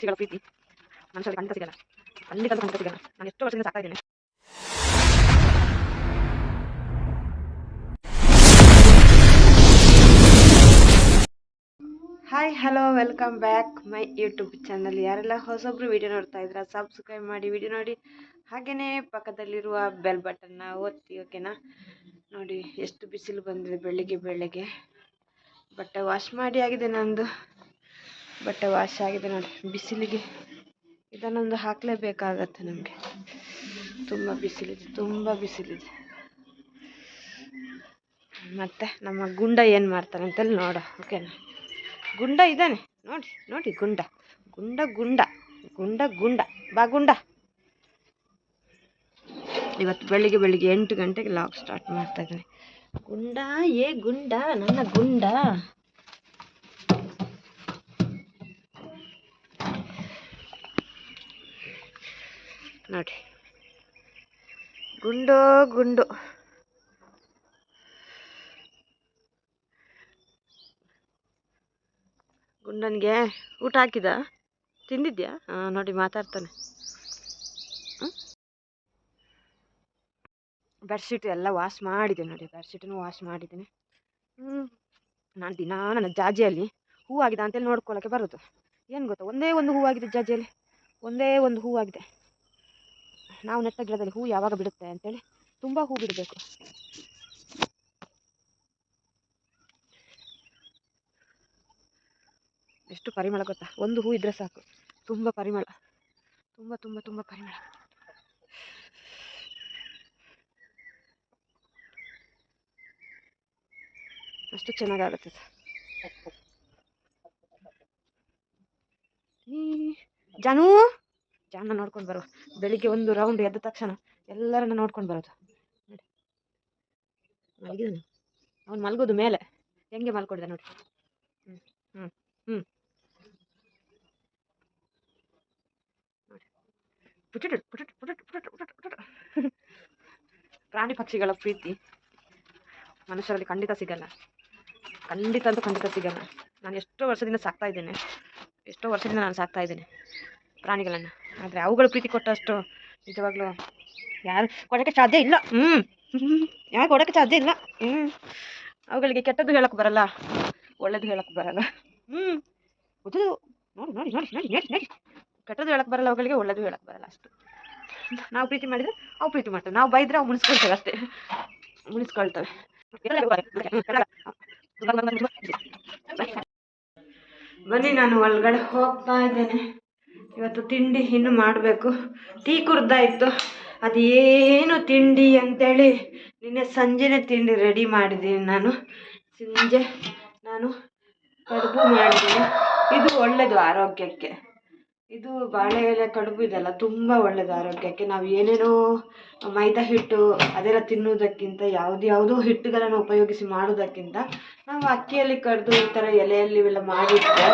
ಸಿಗಲ್ಲ ಪ್ರೀತಿ. ಮನುಷ್ಯರಿಗೆ ಖಂಡಿತ ಸಿಗಲ್ಲ. ಖಂಡಿತ ಖಂಡಿತ ಸಿಗಲ್ಲ. ನಾನು ಎಷ್ಟು ವರ್ಷದಿಂದ ಸಾಕ್ತಾ ಇದ್ದೇನೆ. Hi hello welcome back my YouTube channel ಯಾರೆಲ್ಲ ಹೊಸೊಬ್ರು ವಿಡಿಯೋ ನೋಡ್ತಾ ಇದ್ರ ಸಬ್ಸ್ಕ್ರೈಬ್ ಮಾಡಿ ವಿಡಿಯೋ ನೋಡಿ. ಹಾಗೆಯೇ ಪಕ್ಕದಲ್ಲಿರುವ ಬೆಲ್ ಬಟನ್ನ ಒತ್ತಿ ಓಕೆನಾ ನೋಡಿ, ಎಷ್ಟು ಬಿಸಿಲು ಬಂದಿದೆ ಬೆಳಿಗ್ಗೆ ಬೆಳಗ್ಗೆ. ಬಟ್ಟೆ ವಾಶ್ ಮಾಡಿ ಆಗಿದೆ ನಂದು. ಬಟ್ಟೆ ವಾಶ್ ಆಗಿದೆ ನೋಡಿ. ಬಿಸಿಲಿಗೆ ಇದನ್ನೊಂದು ಹಾಕಲೇಬೇಕಾಗತ್ತೆ ನಮಗೆ. ತುಂಬ ಬಿಸಿಲಿದೆ ತುಂಬ ಬಿಸಿಲಿದೆ. ಮತ್ತೆ ನಮ್ಮ ಗುಂಡ ಏನು ಅಂತೇಳಿ ನೋಡ ಓಕೆನಾ ಗುಂಡ ಇದ್ದಾನೆ, ನೋಡಿ ನೋಡಿ ಗುಂಡ. ಗುಂಡ ಗುಂಡ ಗುಂಡ ಗುಂಡ. ಬಾ ಗುಂಡ. ಇವತ್ತು ಬೆಳಿಗ್ಗೆ ಬೆಳಿಗ್ಗೆ ಎಂಟು ಗಂಟೆಗೆ ಲಾಗ್ ಸ್ಟಾರ್ಟ್ ಮಾಡ್ತಾ ಇದ್ದೀನಿ. ಗುಂಡ, ಏ ಗುಂಡ, ನನ್ನ ಗುಂಡ. ನೋಡಿ ಗುಂಡು ಗುಂಡು. ಗುಂಡನಿಗೆ ಊಟ ಹಾಕಿದ ತಿಂದಿದ್ಯಾ? ಹಾಂ ನೋಡಿ ಮಾತಾಡ್ತಾನೆ. ಬೆಡ್ಶೀಟ್ ಎಲ್ಲ ವಾಶ್ ಮಾಡಿದೆ ನೋಡಿ. ಬೆಡ್ಶೀಟನ್ನು ವಾಶ್ ಮಾಡಿದ್ದೀನಿ. ಹ್ಞೂ ನಾನು ದಿನ ನನ್ನ ಜಾಜಿಯಲ್ಲಿ ಹೂ ಆಗಿದೆ ಅಂತೇಳಿ ನೋಡ್ಕೊಳ್ಳೋಕ್ಕೆ ಬರೋದು. ಏನು ಗೊತ್ತಾ? ಒಂದೇ ಒಂದು ಹೂವಾಗಿದೆ ಜಾಜಿಯಲ್ಲಿ. ಒಂದೇ ಒಂದು ಹೂವಾಗಿದೆ ನಾವು ನೆಟ್ಟ ಗಿಡದಲ್ಲಿ ಹೂ ಯಾವಾಗ ಬಿಡುತ್ತೆ ಅಂತೇಳಿ ತುಂಬ ಹೂ ಬಿಡಬೇಕು. ಎಷ್ಟು ಪರಿಮಳ ಗೊತ್ತಾ? ಒಂದು ಹೂ ಇದ್ರೆ ಸಾಕು. ತುಂಬ ಪರಿಮಳ. ತುಂಬ ತುಂಬ ತುಂಬ ಪರಿಮಳ. ಅಷ್ಟು ಚೆನ್ನಾಗಾಗುತ್ತೆ ಸರ್ ಜಾನು! ಜಾನ ನೋಡ್ಕೊಂಡು ಬರುವ. ಬೆಳಿಗ್ಗೆ ಒಂದು ರೌಂಡ್ ಎದ್ದ ತಕ್ಷಣ ಎಲ್ಲರನ್ನ ನೋಡ್ಕೊಂಡು ಬರೋದು. ನೋಡಿ. ಮಲಗಿದ್ದಾನೆ ಅವ್ನು ಮಲಗೋದು ಮೇಲೆ. ಹೆಂಗೆ ಮಲ್ಕೊಂಡಿದ್ದ ನೋಡಿ. ಹ್ಞೂ ಹ್ಞೂ ಹ್ಞೂ ನೋಡಿ. ಪುಟುಟು ಪುಟುಟು ಪುಟುಟು ಪುಟುಟು. ಪ್ರಾಣಿ ಪಕ್ಷಿಗಳ ಪ್ರೀತಿ. ಮನುಷ್ಯರಲ್ಲಿ ಖಂಡಿತ ಸಿಗಲ್ಲ. ಖಂಡಿತ ಅಂತೂ ಖಂಡಿತ ಸಿಗಲ್ಲ. ನಾನು ಎಷ್ಟೋ ವರ್ಷದಿಂದ ಸಾಕ್ತಾ ಇದ್ದೇನೆ. ಎಷ್ಟೋ ವರ್ಷದಿಂದ ನಾನು ಸಾಕ್ತಾ ಇದ್ದೇನೆ ಪ್ರಾಣಿಗಳನ್ನು. ಆದರೆ ಅವುಗಳು ಪ್ರೀತಿ ಕೊಟ್ಟಷ್ಟು ನಿಜವಾಗ್ಲೂ ಯಾರು ಕೊಡೋಕ್ಕೆ ಸಾಧ್ಯ ಇಲ್ಲ. ಹ್ಞೂ ಯಾರು ಕೊಡೋಕ್ಕೆ ಸಾಧ್ಯ ಇಲ್ಲ. ಹ್ಞೂ ಅವುಗಳಿಗೆ ಕೆಟ್ಟದ್ದು ಹೇಳಕ್ಕೆ ಬರಲ್ಲ, ಒಳ್ಳೇದು ಹೇಳಕ್ಕೆ ಬರಲ್ಲ. ಹ್ಞೂ ಉದು ನೋಡಿ ನೋಡಿ ನೋಡಿ ನೋಡಿ ನೋಡಿ ನೋಡಿ. ಕೆಟ್ಟದ್ದು ಹೇಳಕ್ಕೆ ಬರಲ್ಲ, ಅವುಗಳಿಗೆ ಒಳ್ಳೇದು ಹೇಳಕ್ಕೆ ಬರಲ್ಲ ಅಷ್ಟು. ನಾವು ಪ್ರೀತಿ ಮಾಡಿದರೆ ಅವು ಪ್ರೀತಿ ಮಾಡ್ತೇವೆ ನಾವು ಬೈದ್ರೆ ಅವು ಮುನಿಸ್ಕೊಳ್ತೇವೆ ಅಷ್ಟೇ. ಮುಣಿಸ್ಕೊಳ್ತವೆ ಬನ್ನಿ, ನಾನು ಒಳಗಡೆ ಹೋಗ್ತಾ ಇದ್ದೇನೆ. ಇವತ್ತು ತಿಂಡಿ ಇನ್ನು ಮಾಡಬೇಕು. ಟೀ ಕುಡ್ದಾಯ್ತು. ಅದು ಏನು ತಿಂಡಿ ಅಂತೇಳಿ ನಿನ್ನೆ ಸಂಜೆನೇ ತಿಂಡಿ ರೆಡಿ ಮಾಡಿದ್ದೀನಿ ನಾನು. ಸಂಜೆ ನಾನು ಕಡುಬು ಮಾಡಿದ್ದೀನಿ. ಇದು ಒಳ್ಳೆಯದು ಆರೋಗ್ಯಕ್ಕೆ. ಇದು ಬಾಳೆ ಎಲೆ ಕಡುಬು ಇದೆಲ್ಲ ತುಂಬ ಒಳ್ಳೆಯದು ಆರೋಗ್ಯಕ್ಕೆ. ನಾವು ಏನೇನೋ ಮೈದಾ ಹಿಟ್ಟು ಅದೆಲ್ಲ ತಿನ್ನುವುದಕ್ಕಿಂತ ಯಾವುದು ಯಾವುದೋ ಹಿಟ್ಟುಗಳನ್ನು ಉಪಯೋಗಿಸಿ ಮಾಡೋದಕ್ಕಿಂತ ನಾವು ಅಕ್ಕಿಯಲ್ಲಿ ಕಡಿದು ಈ ಥರ ಎಲೆಯಲ್ಲಿ ಇವೆಲ್ಲ ಮಾಡಿಟ್ಟರೆ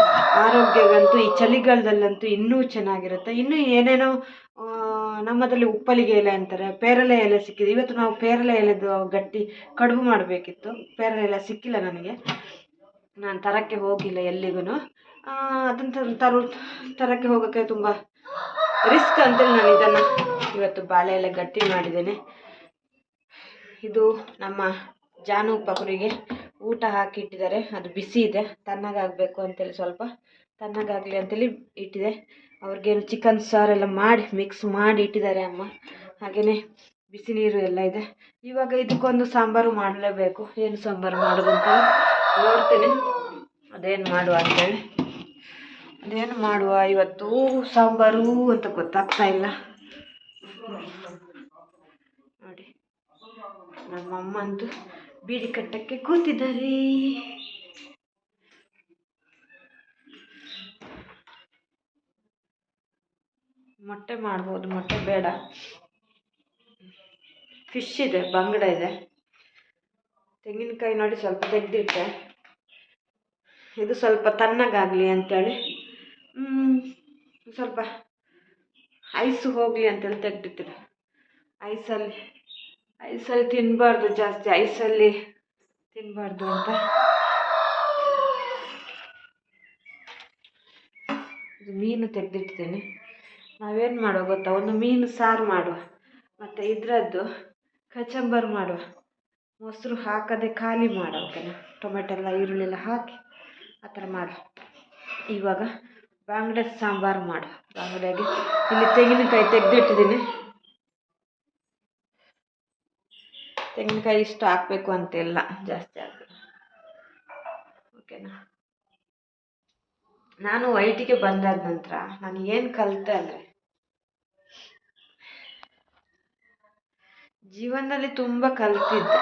ಆರೋಗ್ಯವಂತೂ ಈ ಚಳಿಗಾಲದಲ್ಲಂತೂ ಇನ್ನೂ ಚೆನ್ನಾಗಿರುತ್ತೆ. ಇನ್ನೂ ಏನೇನೋ ನಮ್ಮದ್ರಲ್ಲಿ ಉಪ್ಪಲಿಗೆ ಎಲೆ ಅಂತಾರೆ, ಪೇರಲೆ ಎಲೆ ಸಿಕ್ಕಿದೆ. ಇವತ್ತು ನಾವು ಪೇರಲೆ ಎಲೆದು ಗಟ್ಟಿ ಕಡುಬು ಮಾಡಬೇಕಿತ್ತು. ಪೇರಲೆ ಎಲೆ ಸಿಕ್ಕಿಲ್ಲ ನನಗೆ. ನಾನು ತರಕ್ಕೆ ಹೋಗಿಲ್ಲ ಎಲ್ಲಿಗೂ ಅದನ್ನು ತರೋ, ತರಕ್ಕೆ ಹೋಗೋಕ್ಕೆ ತುಂಬ ರಿಸ್ಕ್ ಅಂತೇಳಿ ನಾನು ಇದನ್ನು ಇವತ್ತು ಬಾಳೆ ಎಲೆ ಗಟ್ಟಿ ಮಾಡಿದ್ದೇನೆ. ಇದು ನಮ್ಮ ಜಾನು ಪಕುರಿಗೆ ಊಟ ಹಾಕಿ ಇಟ್ಟಿದ್ದಾರೆ. ಅದು ಬಿಸಿ ಇದೆ. ತಣ್ಣಗಾಗಬೇಕು ಅಂತೇಳಿ ಸ್ವಲ್ಪ ತಣ್ಣಗಾಗಲಿ ಅಂತೇಳಿ ಇಟ್ಟಿದೆ. ಅವ್ರಿಗೇನು ಚಿಕನ್ ಸಾರೆಲ್ಲ ಮಾಡಿ ಮಿಕ್ಸ್ ಮಾಡಿ ಇಟ್ಟಿದ್ದಾರೆ ಅಮ್ಮ. ಹಾಗೆಯೇ ಬಿಸಿ ನೀರು ಎಲ್ಲ ಇದೆ. ಇವಾಗ ಇದಕ್ಕೊಂದು ಸಾಂಬಾರು ಮಾಡಲೇಬೇಕು. ಏನು ಸಾಂಬಾರು ಮಾಡೋದು ಅಂತ ನೋಡ್ತೀನಿ. ಅದೇನು ಮಾಡುವ ಅಂತೇಳಿ. ಅದೇನು ಮಾಡುವ? ಇವತ್ತು ಸಾಂಬಾರು ಅಂತ ಗೊತ್ತಾಗ್ತಾ ಇಲ್ಲ. ನೋಡಿ ನಮ್ಮಮ್ಮ ಅಂತೂ ಬೀಡಿ ಕಟ್ಟಕ್ಕೆ ಕೂತಿದ್ದಾರೆ. ಮೊಟ್ಟೆ ಮಾಡ್ಬೋದು, ಮೊಟ್ಟೆ ಬೇಡ. ಫಿಶ್ ಇದೆ, ಬಂಗಡ ಇದೆ. ತೆಂಗಿನಕಾಯಿ ನೋಡಿ ಸ್ವಲ್ಪ ತೆಗೆದಿಟ್ಟೆ. ಇದು ಸ್ವಲ್ಪ ತಣ್ಣಗಾಗಲಿ ಅಂತೇಳಿ ಸ್ವಲ್ಪ ಐಸು ಹೋಗಲಿ ಅಂತೇಳಿ ತೆಗೆದಿಟ್ಟಿದೆ. ಐಸಲ್ಲಿ ಐಸಲ್ಲಿ ತಿನ್ನಬಾರ್ದು ಜಾಸ್ತಿ, ಐಸಲ್ಲಿ ತಿನ್ನಬಾರ್ದು ಅಂತ. ಇದು ಮೀನು ತೆಗೆದಿಟ್ಟಿದ್ದೇನೆ. ನಾವೇನು ಮಾಡುವ ಗೊತ್ತಾ? ಒಂದು ಮೀನು ಸಾರು ಮಾಡುವ. ಮತ್ತು ಇದರದ್ದು ಕಚಂಬರ್ ಮಾಡುವ. ಮೊಸರು ಹಾಕದೆ ಖಾಲಿ ಓಕೆನಾ? ಟೊಮೆಟೊ ಎಲ್ಲ, ಈರುಳ್ಳಿ ಎಲ್ಲ ಹಾಕಿ ಆ ಥರ ಮಾಡುವ. ಇವಾಗ ಬಾಂಗ್ಡೆ ಸಾಂಬಾರು ಮಾಡು. ಬಾಂಗ್ಡೆಗೆ ಇಲ್ಲಿ ತೆಂಗಿನಕಾಯಿ ತೆಗೆದಿಟ್ಟಿದ್ದೀನಿ. ತೆಂಗಿನಕಾಯಿ ಇಷ್ಟು ಹಾಕಬೇಕು ಅಂತಿಲ್ಲ ಜಾಸ್ತಿ ಹಾಕಬೇಕು ಓಕೆನಾ? ನಾನು ವೈಟಿಗೆ ಬಂದಾದ ನಂತರ ನಾನು ಏನು ಕಲಿತೆ ಅಂದರೆ ಜೀವನದಲ್ಲಿ ತುಂಬ ಕಲಿತಿದ್ದೆ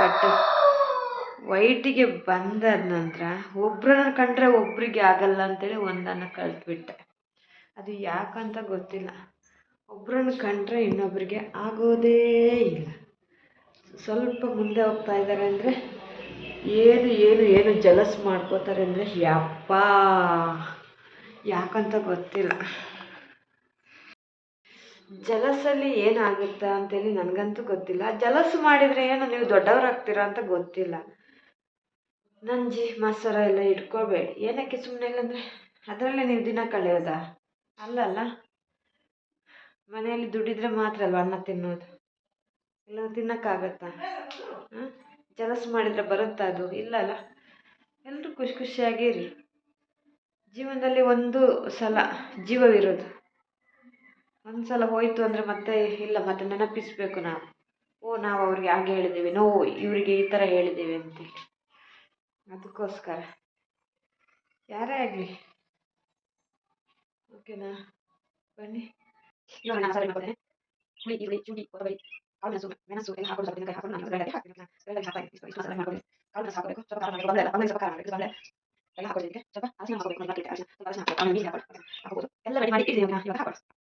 ಬಟ್ ವೈಟಿಗೆ ಬಂದಾದ ನಂತರ ಒಬ್ರನ್ನ ಕಂಡ್ರೆ ಒಬ್ರಿಗೆ ಆಗಲ್ಲ ಅಂತೇಳಿ ಒಂದನ್ನು ಕಲ್ತ್ಬಿಟ್ಟೆ ಅದು ಯಾಕಂತ ಗೊತ್ತಿಲ್ಲ. ಒಬ್ರನ್ನ ಕಂಡ್ರೆ ಇನ್ನೊಬ್ಬರಿಗೆ ಆಗೋದೇ ಇಲ್ಲ. ಸ್ವಲ್ಪ ಮುಂದೆ ಹೋಗ್ತಾ ಇದ್ದಾರೆ ಅಂದರೆ ಏನು ಏನು ಏನು ಜಲಸ್ ಮಾಡ್ಕೋತಾರೆ ಅಂದರೆ ಯಪ್ಪ! ಯಾಕಂತ ಗೊತ್ತಿಲ್ಲ. ಜಲಸಲ್ಲಿ ಏನಾಗುತ್ತೆ ಅಂತೇಳಿ ನನಗಂತೂ ಗೊತ್ತಿಲ್ಲ. ಜಲಸು ಮಾಡಿದರೆ ಏನು ನೀವು ದೊಡ್ಡವರಾಗ್ತೀರಾ ಅಂತ ಗೊತ್ತಿಲ್ಲ. ನಂಜಿ ಮಸರ ಎಲ್ಲ ಇಟ್ಕೋಬೇಡಿ. ಏನಕ್ಕೆ ಸುಮ್ಮನೆ ಇಲ್ಲಂದರೆ ಅದರಲ್ಲೇ ನೀವು ದಿನ ಕಳೆಯೋದಾ? ಅಲ್ಲಲ್ಲ. ಮನೆಯಲ್ಲಿ ದುಡಿದ್ರೆ ಮಾತ್ರ ಅಲ್ವಾ ಅನ್ನ ತಿನ್ನೋದು? ಇಲ್ಲ ತಿನ್ನೋಕ್ಕಾಗತ್ತಾ? ಹಾಂ ಮಾಡಿದ್ರೆ ಮಾಡಿದರೆ ಬರುತ್ತಾ ಅದು? ಇಲ್ಲಲ್ಲ ಎಲ್ಲರೂ ಖುಷಿ ಖುಷಿಯಾಗಿರಿ ಜೀವನದಲ್ಲಿ ಒಂದು ಸಲ ಜೀವವಿರೋದು. ಒಂದು ಸಲ ಹೋಯಿತು ಅಂದರೆ ಮತ್ತೆ ಇಲ್ಲ, ಮತ್ತೆ ನೆನಪಿಸಬೇಕು ನಾವು. ಓ, ನಾವು ಅವ್ರಿಗೆ ಹಾಗೆ ಹೇಳಿದ್ದೀವಿ ನೋ ಇವರಿಗೆ ಈ ಥರ ಹೇಳಿದ್ದೀವಿ ಅಂತೇಳಿ ಅದಕ್ಕೋಸ್ಕರ. ಯಾರೇ ಆಗಲಿ. ಓಕೆನಾ? ಬನ್ನಿ. ಇವಾಗ ನಾನು ಸರಿ ಎಲ್ಲ ಹಾಕೊಂಡು ಹಾಕೊಂಡು ಇಷ್ಟು ಸ್ವಲ್ಪ ಸ್ವಲ್ಪ ಎಲ್ಲ ಹಾಕೊಂಡಿದ್ದಕ್ಕೆ ಸ್ವಲ್ಪ ಎಲ್ಲ ರೆಡಿ ಮಾಡಿ ಇವಾಗ.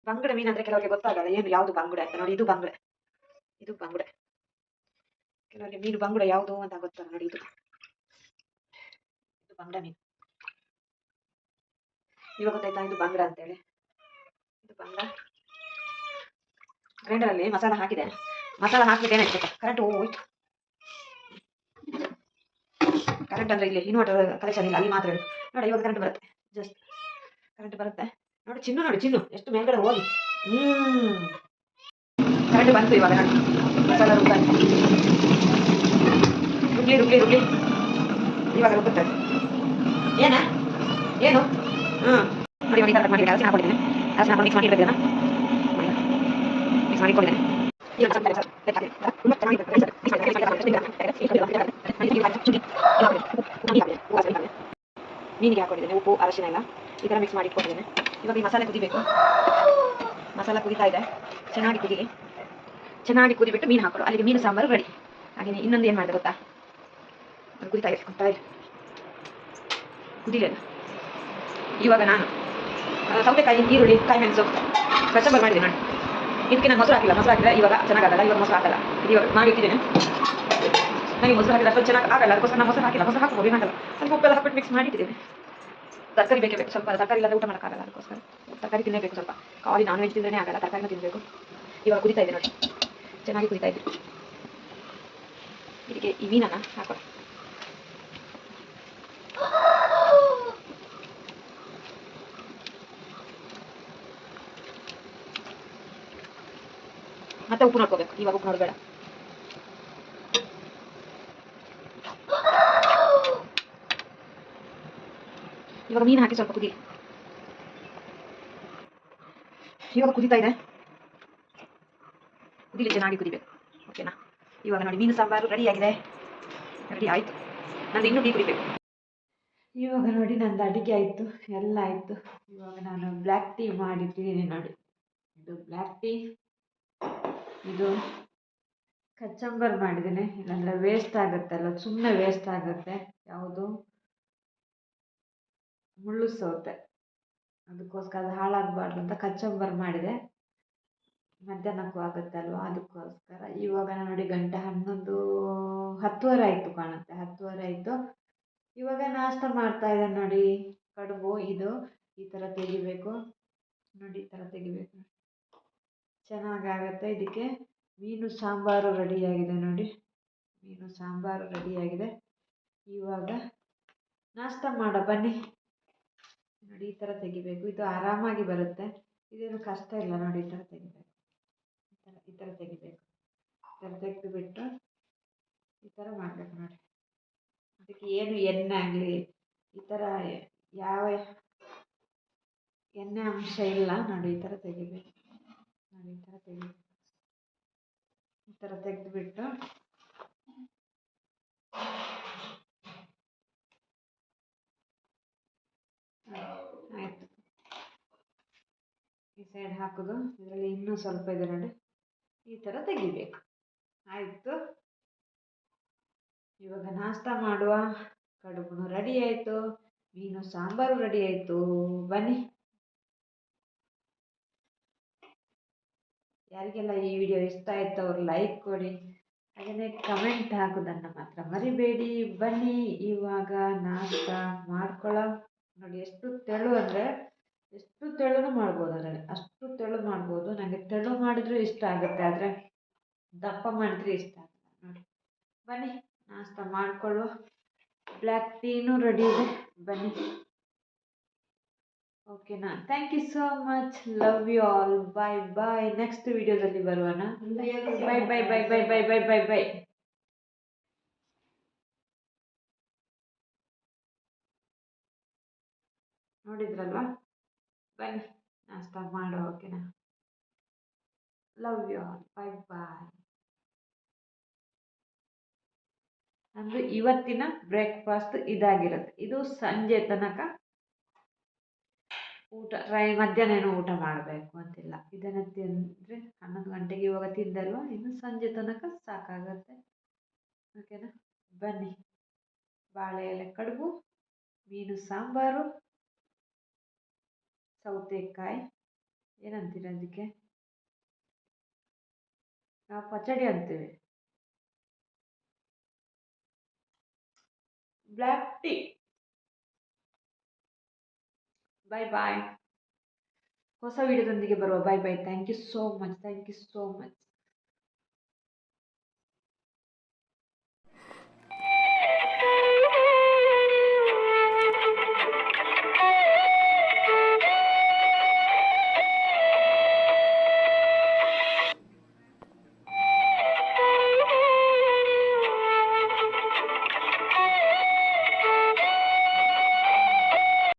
ಬಂಗಡೆ ಮೀನು ಅಂದರೆ ಕೆಲವರಿಗೆ ಗೊತ್ತಾಗಲ್ಲ. ಏನು, ಯಾವುದು ಬಂಗುಡೆ ಅಂತ ನೋಡಿ. ಇದು ಬಂಗುಡೆ. ಇದು ಬಂಗುಡೆ. ಕೆಲವರಿಗೆ ಮೀನು ಬಂಗುಡೆ ಯಾವುದು ಅಂತ ಗೊತ್ತಲ್ಲ ನೋಡಿ. ಇದು. ಬಂಗುಡೆ ಇವಾಗ ಗೊತ್ತಾಯ್ತಾ? ಇದು ಬಂಗ್ಡ ಅಂತೇಳಿ. ಇದು ಬಂಗ್ಡ ಗ್ರೈಂಡರಲ್ಲಿ ಮಸಾಲ ಹಾಕಿದೆ. ಮಸಾಲ ಹಾಕ್ಬಿಟ್ಟು ಏನಾಯ್ತು ಗೊತ್ತಾ? ಕರೆಂಟ್ ಹೋಯ್ತು. ಕರೆಂಟ್ ಅಂದ್ರೆ ಇಲ್ಲಿ ಇನ್ವರ್ಟರ್ ಕನೆಕ್ಷನ್ ಇಲ್ಲ, ಅಲ್ಲಿ ಮಾತ್ರ ನೋಡಿ, ಇವಾಗ ಕರೆಂಟ್ ಬರುತ್ತೆ. ಜಸ್ಟ್ ಕರೆಂಟ್ ಬರುತ್ತೆ. ನೋಡಿ, ಚಿನ್ನು ನೋಡಿ, ಚಿನ್ನು. ಎಷ್ಟು ಮೇಲ್ಗಡೆ ಹೋಗಿ. ಹ್ಮ್. ಕರೆಂಟ್ ಬಂತು ಇವಾಗ ನೋಡಿ. ಮಸಾಲ ರುಬ್ಬ ರುಬ್ಲಿ ರುಬ್ಲಿ. ಇವಾಗ ರುಬ್ಬುತ್ತೆ. ಏನ? ಏನು? ಹ್ಞೂ ನೋಡಿ ಹಾಕೊಂಡು ಮಿಕ್ಸ್ ಮಾಡಿ ಮಿಕ್ಸ್ ಮಾಡಿ ಇಟ್ಕೊಂಡಿದ್ದೇನೆ ಇವಾಗ ಸ್ವಲ್ಪ ಸ್ವಲ್ಪ ಲೆಕ್ಕ ಹಾಕಿ. ತುಂಬ ಚೆನ್ನಾಗಿ ಮಿಕ್ಸ್ ಮಾಡಿ, ಮಿಕ್ಸ್ ಮಾಡಿ, ಮಿಕ್ಸ್ ಮಾಡಿ, ಮೀನಿಗೆ ಹಾಕೊಂಡಿದ್ದೇನೆ ಉಪ್ಪು ಅರಶಿನ ಎಲ್ಲ. ಈ ಥರ ಮಿಕ್ಸ್ ಮಾಡಿ ಇಟ್ಕೊಂಡಿದ್ದೇನೆ. ಇವಾಗ ಈ ಮಸಾಲೆ ಕುದಿಬೇಕು. ಮಸಾಲ ಕುದಿತಾ ಇದೆ. ಚೆನ್ನಾಗಿ ಕುದಿಲಿ. ಚೆನ್ನಾಗಿ ಕುದಿಬಿಟ್ಟು ಮೀನು ಹಾಕೋದು ಅಲ್ಲಿಗೆ ಮೀನು ಸಾಂಬಾರು ರೆಡಿ ಹಾಗೆ ಇನ್ನೊಂದು ಏನು ಮಾಡಿದೆ ಗೊತ್ತಾ? ಕುದಿತಾ ಇದೆ. ಕುದಿತಾ ಇದೆ. ಕುದಿಲಿಲ್ಲ ಇವಾಗ ನಾನು ಸೌತೆಕಾಯಿ, ಈರುಳ್ಳಿ, ಕಾಯಿ ಮೆಣಸು ಕಚಂಬರ್ ಮಾಡಿದೆ ನಾನು ಇದಕ್ಕೆ ನಾನು ಮೊಸರು ಹಾಕಿಲ್ಲ. ಮೊಸರು ಹಾಕಿದ್ರೆ ಇವಾಗ ಚೆನ್ನಾಗಾಗಲ್ಲ ಇವಾಗ ಮೊಸರು ಹಾಕಲ್ಲ. ಇವಾಗ ಮಾಡಿಟ್ಟಿದ್ದೇನೆ ನನಗೆ ಮೊಸರು ಹಾಕಿದ್ರೆ ಅಷ್ಟು ಚೆನ್ನಾಗಿ ಆಗಲ್ಲ. ಅದಕ್ಕೋಸ್ಕರ ನಾನು ಮೊಸರು ಹಾಕಿಲ್ಲ. ಮೊಸರು ಹಾಕಬಹುದು ಏನಾಗಲ್ಲ. ಸ್ವಲ್ಪ ಉಪ್ಪೆಲ್ಲ ಹಾಕ್ಬಿಟ್ಟು ಮಿಕ್ಸ್ ಮಾಡಿ ಇಟ್ಟಿದ್ದೇನೆ. ತರಕಾರಿ ಬೇಕೇ ಬೇಕು. ಸ್ವಲ್ಪ ತರಕಾರಿ ಇಲ್ಲದೆ ಊಟ ಮಾಡೋಕ್ಕಾಗಲ್ಲ ಅದಕ್ಕೋಸ್ಕರ. ತರಕಾರಿ ತಿನ್ನಬೇಕು ಸ್ವಲ್ಪ. ಕಾಲಿ ನಾನ್ ವೆಜ್ ತಿಂದ್ರೆ ಆಗಲ್ಲ. ತರಕಾರಿನ ತಿನ್ನಬೇಕು ಇವಾಗ ಕುದಿತಾ ಇದೆ ನೋಡಿ. ಚೆನ್ನಾಗಿ ಕುದಿತಾ ಇದೆ ಇದಕ್ಕೆ ಈ ಮೀನನ್ನು ಹಾಕೋಣ. ಮತ್ತೆ ಉಪ್ಪು ನೋಡ್ಕೋಬೇಕು ಇವಾಗ ಉಪ್ಪು ನೋಡಬೇಡ ಇವಾಗ ಮೀನು ಹಾಕಿ ಸ್ವಲ್ಪ ಕುದಿ ಇವಾಗ ಕುದಿತಾ ಇದೆ. ಕುದಿಲಿ ಚೆನ್ನಾಗಿ ಕುದಿಬೇಕು. ಓಕೆನಾ ಇವಾಗ ನೋಡಿ, ಮೀನು ಸಾಂಬಾರು ರೆಡಿ ಆಗಿದೆ. ರೆಡಿ ಆಯ್ತು. ನಂದು ಇನ್ನೂ ಟೀ ಕುಡಿಬೇಕು. ಇವಾಗ ನೋಡಿ, ನಂದು ಅಡುಗೆ ಆಯಿತು. ಎಲ್ಲ ಆಯ್ತು. ಇವಾಗ ನಾನು ಬ್ಲ್ಯಾಕ್ ಟೀ ಮಾಡಿಟ್ಟಿದ್ದೀನಿ ನೋಡಿ. ಇದು ಬ್ಲ್ಯಾಕ್ ಟೀ ಇದು ಕಚ್ಚಂಬರ್ ಮಾಡಿದ್ದೀನಿ. ಇಲ್ಲಾಂದರೆ ವೇಸ್ಟ್ ಆಗುತ್ತೆ ಅಲ್ಲ ಸುಮ್ಮನೆ ವೇಸ್ಟ್ ಆಗುತ್ತೆ. ಯಾವುದು? ಮುಳ್ಳು ಸೌತೆ. ಅದಕ್ಕೋಸ್ಕರ ಅದು ಹಾಳಾಗಬಾರ್ದು ಅಂತ ಕಚ್ಚಂಬರ್ ಮಾಡಿದೆ. ಮಧ್ಯಾಹ್ನಕ್ಕೂ ಆಗುತ್ತಲ್ವಾ? ಅದಕ್ಕೋಸ್ಕರ. ಇವಾಗ ನೋಡಿ ಗಂಟೆ ಹನ್ನೊಂದು, ಹತ್ತುವರೆ ಆಯಿತು ಕಾಣುತ್ತೆ. ಹತ್ತುವರೆ ಆಯಿತು. ಇವಾಗ ನಾಷ್ಟ ಮಾಡ್ತಾ ಇದ್ದೇನೆ ನೋಡಿ. ಕಡುಬು, ಇದು. ಈ ಥರ ತೆಗಿಬೇಕು. ನೋಡಿ, ಈ ಥರ ತೆಗಿಬೇಕು. ಚೆನ್ನಾಗಾಗತ್ತೆ. ಇದಕ್ಕೆ ಮೀನು ಸಾಂಬಾರು ರೆಡಿಯಾಗಿದೆ ನೋಡಿ. ಮೀನು ಸಾಂಬಾರು ರೆಡಿಯಾಗಿದೆ. ಇವಾಗ ನಾಷ್ಟ ಮಾಡ, ಬನ್ನಿ. ನೋಡಿ, ಈ ಥರ ತೆಗಿಬೇಕು. ಇದು ಆರಾಮಾಗಿ ಬರುತ್ತೆ. ಇದೇನು ಕಷ್ಟ ಇಲ್ಲ ನೋಡಿ, ಈ ಥರ ತೆಗಿಬೇಕು. ಈ ಥರ ಈ ಥರ ತೆಗಿಬೇಕು. ಈ ಥರ ತೆಗೆದುಬಿಟ್ಟು ಈ ಥರ ಮಾಡಬೇಕು ನೋಡಿ. ಅದಕ್ಕೆ ಏನು ಎಣ್ಣೆ ಆಗಲಿ, ಈ ಥರ ಯಾವ ಎಣ್ಣೆ ಅಂಶ ಇಲ್ಲ ನೋಡಿ, ಈ ಥರ ತೆಗಿಬೇಕು. ಈ ಥರ ತೆಗಿಬೇಕು ಈ ಥರ ತೆಗೆದುಬಿಟ್ಟು ಆಯಿತು. ಈ ಸೈಡ್ ಹಾಕೋದು, ಇದರಲ್ಲಿ ಇನ್ನೂ ಸ್ವಲ್ಪ ಇದೆ ನೋಡಿ ಈ ಥರ ತೆಗಿಬೇಕು. ಆಯಿತು. ಇವಾಗ ನಾಷ್ಟ ಮಾಡುವ. ಕಡುಬು ರೆಡಿ ಆಯಿತು. ಮೀನು ಸಾಂಬಾರು ರೆಡಿ ಆಯಿತು. ಬನ್ನಿ. ಯಾರಿಗೆಲ್ಲ ಈ ವಿಡಿಯೋ ಇಷ್ಟ ಆಯ್ತು ಅವ್ರು ಲೈಕ್ ಕೊಡಿ. ಹಾಗೆಯೇ ಕಮೆಂಟ್ ಹಾಕೋದನ್ನು ಮಾತ್ರ ಮರಿಬೇಡಿ. ಬನ್ನಿ ಇವಾಗ ನಾಷ್ಟ ಮಾಡ್ಕೊಳ್ಳೋ ನೋಡಿ ಎಷ್ಟು ತೆಳು ಅಂದರೆ ಎಷ್ಟು ತೆಳುನೂ ಮಾಡ್ಬೋದು ಅದರಲ್ಲಿ. ಅಷ್ಟು ತೆಳು ಮಾಡ್ಬೋದು. ನನಗೆ ತೆಳು ಮಾಡಿದ್ರೂ ಇಷ್ಟ ಆಗುತ್ತೆ, ಆದರೆ ದಪ್ಪ ಮಾಡಿದ್ರೆ ಇಷ್ಟ ಆಗಲ್ಲ. ನೋಡಿ, ಬನ್ನಿ ನಾಷ್ಟ ಮಾಡ್ಕೊಳ್ಳೋ ಬ್ಲ್ಯಾಕ್ ಟೀನೂ ರೆಡಿ ಇದೆ. ಬನ್ನಿ. ಓಕೆನಾ thank you so much love you all bye bye next ವಿಡಿಯೋದಲ್ಲಿ ಬರುವಣ ಬಾಯ್ ಬಾಯ್ ಬಾಯ್ ಬಾಯ್ ಬಾಯ್ ಬಾಯ್ ಬಾಯ್ ಬಾಯ್ ನೋಡಿದ್ರಲ್ವಾ? ಬನ್ನಿ. ನಾಷ್ಟ ಮಾಡೋ. ಓಕೆನಾ love you all bye bye ನಮ್ಮದು ಇವತ್ತಿನ ಬ್ರೇಕ್ಫಾಸ್ಟ್ ಇದಾಗಿರುತ್ತೆ. ಇದು ಸಂಜೆ ತನಕ ಊಟ ಟ್ರೈ ಮಧ್ಯಾಹ್ನ ಏನೋ ಊಟ ಮಾಡಬೇಕು ಅಂತಿಲ್ಲ. ಇದನ್ನು ತಿಂದರೆ ಹನ್ನೊಂದು ಗಂಟೆಗೆ ಇವಾಗ ತಿಂದಲ್ವ? ಇನ್ನು ಸಂಜೆ ತನಕ ಸಾಕಾಗತ್ತೆ. ಓಕೆನಾ? ಬನ್ನಿ. ಬಾಳೆ ಎಲೆ ಕಡುಬು, ಮೀನು ಸಾಂಬಾರು, ಸೌತೆಕಾಯಿ. ಏನಂತೀರ ಅದಕ್ಕೆ? ನಾವು ಪಚಡಿ ಅಂತೀವಿ. Black tea. ಬಾಯ್ ಬಾಯ್ ಹೊಸ ವಿಡಿಯೋದೊಂದಿಗೆ ಬರುವ bye bye thank you so much thank you so much